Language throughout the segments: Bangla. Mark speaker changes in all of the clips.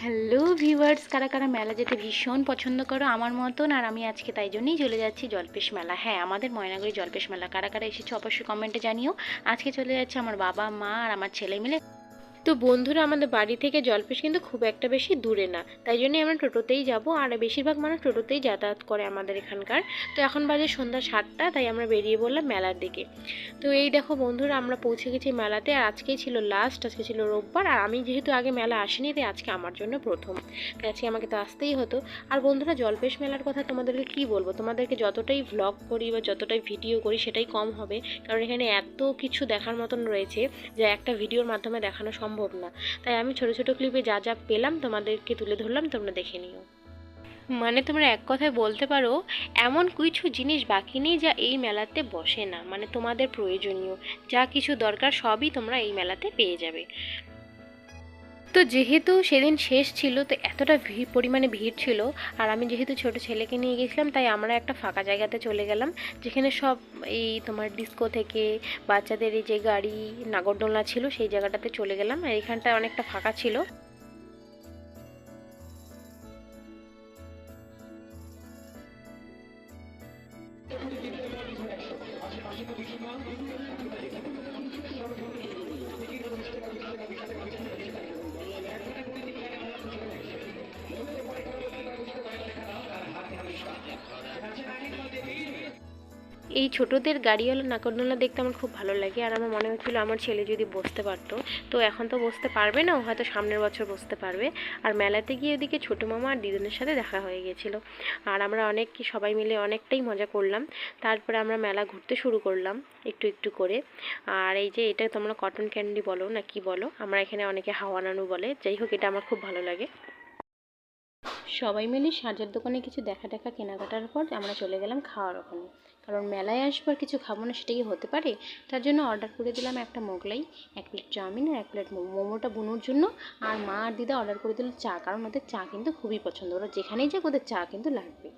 Speaker 1: হ্যালো ভিউয়ার্স কারা কারা মেলা যেতে ভীষণ পছন্দ করো আমার মতন, আর আমি আজকে তাই জন্যই চলে যাচ্ছি জলপেশ মেলা। হ্যাঁ আমাদের ময়নাগুড়ি জলপেশ মেলা। কারা কারা এসেছে অবশ্যই কমেন্টে জানিও। আজকে চলে যাচ্ছে আমার বাবা, মা, আর আমার ছেলে মিলে। তো বন্ধুরা, আমাদের বাড়ি থেকে জলপেশ কিন্তু খুব একটা বেশি দূরে না। তাই জন্যই আমরা টোটোতেই যাব, আর বেশিরভাগ মানুষ টোটোতেই যাতায়াত করে আমাদের এখানকার। তো এখন বাজে সন্ধ্যা সাতটা, তাই আমরা বেরিয়ে বললাম মেলার দিকে। তো এই দেখো বন্ধুরা, আমরা পৌঁছে গেছি মেলাতে, আর আজকেই ছিল লাস্ট আজকে ছিল রোববার, আর আমি যেহেতু আগে মেলা আসিনি, তাই আজকে আমার জন্য প্রথম। তাই আজকে আমাকে তো আসতেই হতো। আর বন্ধুরা, জলপেশ মেলার কথা তোমাদেরকে কি বলব? তোমাদেরকে যতটাই ভ্লগ করি বা যতটাই ভিডিও করি, সেটাই কম হবে। কারণ এখানে এত কিছু দেখার মতন রয়েছে, যা একটা ভিডিওর মাধ্যমে দেখানো সম্ভব না। তাই আমি ছোট ছোট ক্লিপে যা যা পেলাম তোমাদেরকে তুলে ধরলাম, তোমরা দেখে নিও। মানে তোমরা এক কথায় বলতে পারো, এমন কিছু জিনিস বাকি নেই যা এই মেলাতে বসে না। মানে তোমাদের প্রয়োজনীয়। যা কিছু দরকার সবই তোমরা এই মেলাতে পেয়ে যাবে। তো যেহেতু সেদিন শেষ ছিল, তো এতটা ভিড়, পরিমাণে ভিড় ছিল, আর আমি যেহেতু ছোট ছেলেকে নিয়ে গেছিলাম, তাই আমরা একটা ফাঁকা জায়গাতে চলে গেলাম, যেখানে সব এই তোমার ডিস্কো থেকে বাচ্চাদের এই যে গাড়ি, নাগরদোলনা ছিল, সেই জায়গাটাতে চলে গেলাম, আর এখানটা অনেকটা ফাঁকা ছিল। এই ছোটদের গাড়িওয়ালা নাকরদোলা দেখতে আমার খুব ভালো লাগে। আর আমার মনে হচ্ছিল আমার ছেলে যদি বসতে পারতো। তো এখন তো বসতে পারবে না হয়তো সামনের বছর বসতে পারবে। আর মেলাতে গিয়ে ওদিকে ছোটো মামা আর দিদুনের সাথে দেখা হয়ে গেছিল। আর আমরা অনেক সবাই মিলে অনেকটাই মজা করলাম। তারপরে আমরা মেলা ঘুরতে শুরু করলাম একটু একটু করে। আর এই যে এটা তোমরা কটন ক্যান্ডি বলো না কি বলো, আমরা এখানে অনেকে হাওয়ানানু বলে। যাই হোক, এটা আমার খুব ভালো লাগে। সবাই মিলে সাজার দোকানে কিছু দেখা দেখা কেনাকাটার পর আমরা চলে গেলাম খাওয়ার ওখানে। কারণ মেলায় আসবার কিছু খাব না সেটা কি হতে পারে? তার জন্য অর্ডার করে দিলাম একটা মোগলাই, এক প্লেট চাউমিন আর এক প্লেট মোমো। মোমোটা বুনুর জন্য আর মা আর দিদা অর্ডার করে দিল চা, কারণ ওদের চা কিন্তু খুবই পছন্দ। ওরা যেখানেই যাক ওদের চা কিন্তু লাগবে।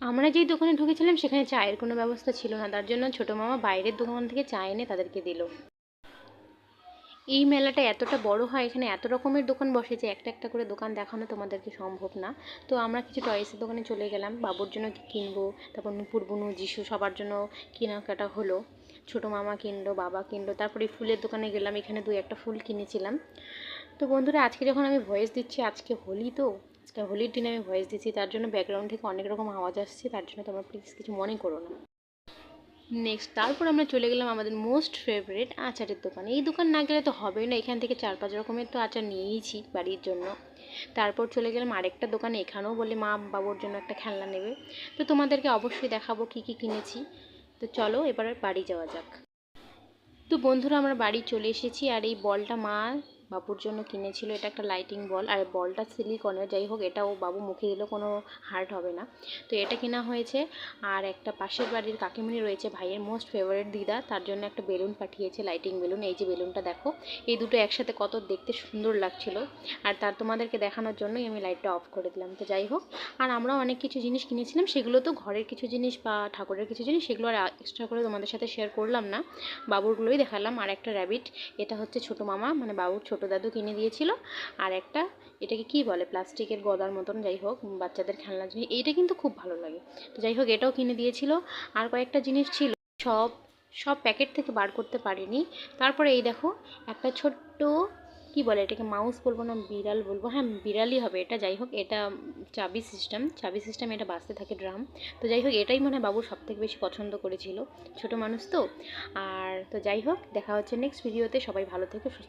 Speaker 1: আমরা যেই দোকানে ঢুকেছিলাম সেখানে চায়ের কোনো ব্যবস্থা ছিল না। তার জন্য ছোটো মামা বাইরের দোকান থেকে চা এনে তাদেরকে দিল। এই মেলাটা এতটা বড় হয়, এখানে এত রকমের দোকান বসে যে একটা একটা করে দোকান দেখানো তোমাদেরকে সম্ভব না। তো আমরা কিছু টয়েসের দোকানে চলে গেলাম, বাবুর জন্য কিনবো, তারপর নুপুর, বুনু, যিশু সবার জন্য কেনাকাটা হলো। ছোটো মামা কিনলো, বাবা কিনলো, তারপরে ফুলের দোকানে গেলাম, এখানে দুই একটা ফুল কিনেছিলাম। তো বন্ধুরা, আজকে যখন আমি ভয়েস দিচ্ছি, আজকে হোলি তো, আজকে হোলির দিনে আমি ভয়েস দিচ্ছি, তার জন্য ব্যাকগ্রাউন্ড থেকে অনেক রকম আওয়াজ আসছে, তার জন্য তোমরা প্লিজ কিছু মনে করো না। নেক্সট তারপর আমরা চলে গেলাম আমাদের মোস্ট ফেভারিট আচারের দোকানে। এই দোকান না গেলে তো হবেই না, এখান থেকে চার পাঁচ রকমের তো আচার নিয়েইছি বাড়ির জন্য। তারপর চলে গেলাম আরেকটা দোকানে, এখানেও বলে মা বাবুর জন্য একটা খেলনা নেবে। তো তোমাদেরকে অবশ্যই দেখাবো কী কী কিনেছি। তো চলো এবার বাড়ি যাওয়া যাক। তো বন্ধুরা, আমরা বাড়ি চলে এসেছি আর এই বলটা মা বাবুর জন্য কিনেছিল, এটা একটা লাইটিং বল আর বলটা সিলিকনের যাই হোক এটাও বাবু মুখে দিলেও কোনো হার্ট হবে না। তো এটা কেনা হয়েছে, আর একটা পাশের বাড়ির কাকিমণি রয়েছে, ভাইয়ের মোস্ট ফেভারিট দিদা, তার জন্য একটা বেলুন পাঠিয়েছে লাইটিং বেলুন, এই যে বেলুনটা দেখো, এই দুটো একসাথে কত দেখতে সুন্দর লাগছিল। আর তার তোমাদেরকে দেখানোর জন্যই আমি লাইটটা অফ করে দিলাম, তো যাই হোক। আর আমরাও অনেক কিছু জিনিস কিনেছিলাম, সেগুলো তো ঘরের কিছু জিনিস বা ঠাকুরের কিছু জিনিস, সেগুলো আর এক্সট্রা করে তোমাদের সাথে শেয়ার করলাম না। বাবুরগুলোই দেখালাম, আর একটা র্যাবিট এটা হচ্ছে ছোটো মামা মানে বাবুর ছোটো দাদু কিনে দিয়েছিল। আর একটা, এটাকে কি বলে, প্লাস্টিকের গদার মতন, যাই হোক, বাচ্চাদের খেলনা জিনিস, এইটা কিন্তু খুব ভালো লাগে। তো যাই হোক, এটাও কিনে দিয়েছিল। আর কয়েকটা জিনিস ছিল, সব সব প্যাকেট থেকে বার করতে পারিনি। তারপরে এই দেখো, একটা ছোট্ট, কি বলে এটাকে, মাউস বলব না, বিড়াল বলব হ্যাঁ বিড়ালই হবে এটা, যাই হোক, এটা চাবি সিস্টেম চাবি সিস্টেম এটা বাঁচতে থাকে ড্রাম। তো যাই হোক, এটাই মনে হয় বাবু সব থেকে বেশি পছন্দ করেছিল, ছোট মানুষ তো। আর তো যাই হোক, দেখা হচ্ছে নেক্সট ভিডিওতে সবাই ভালো থেকে, সুস্থ